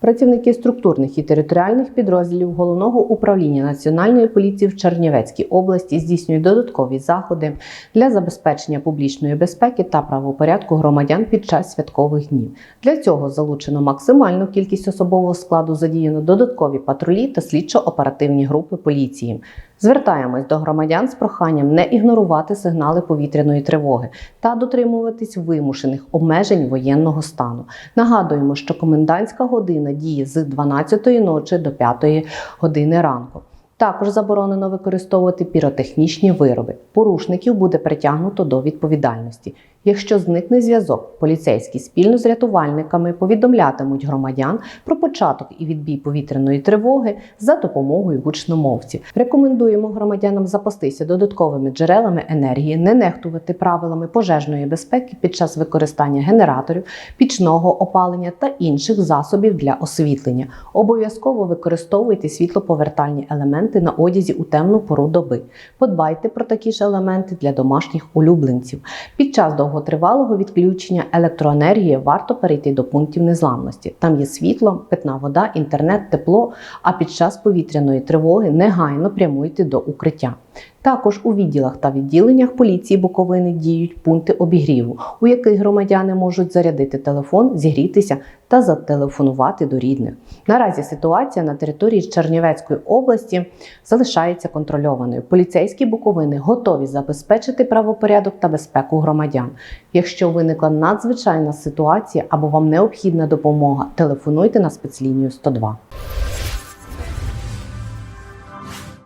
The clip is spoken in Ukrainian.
Працівники структурних і територіальних підрозділів головного управління Національної поліції в Чернівецькій області здійснюють додаткові заходи для забезпечення публічної безпеки та правопорядку громадян під час святкових днів. Для цього залучено максимальну кількість особового складу, задіяно додаткові патрулі та слідчо-оперативні групи поліції. Звертаємось до громадян з проханням не ігнорувати сигнали повітряної тривоги та дотримуватись вимушених обмежень воєнного стану. Нагадуємо, що комендантська година діє з 12-ї ночі до 5-ї години ранку. Також заборонено використовувати піротехнічні вироби. Порушників буде притягнуто до відповідальності. Якщо зникне зв'язок, поліцейські спільно з рятувальниками повідомлятимуть громадян про початок і відбій повітряної тривоги за допомогою гучномовців. Рекомендуємо громадянам запастися додатковими джерелами енергії, не нехтувати правилами пожежної безпеки під час використання генераторів, пічного опалення та інших засобів для освітлення. Обов'язково використовуйте світлоповертальні елементи на одязі у темну пору доби. Подбайте про такі ж елементи для домашніх улюбленців. Під час довготривалого відключення електроенергії варто перейти до пунктів незламності. Там є світло, питна вода, інтернет, тепло. А під час повітряної тривоги негайно прямуйте до укриття. Також у відділах та відділеннях поліції Буковини діють пункти обігріву, у яких громадяни можуть зарядити телефон, зігрітися та зателефонувати до рідних. Наразі ситуація на території Чернівецької області залишається контрольованою. Поліцейські Буковини готові забезпечити правопорядок та безпеку громадян. Якщо виникла надзвичайна ситуація або вам необхідна допомога, телефонуйте на спецлінію 102.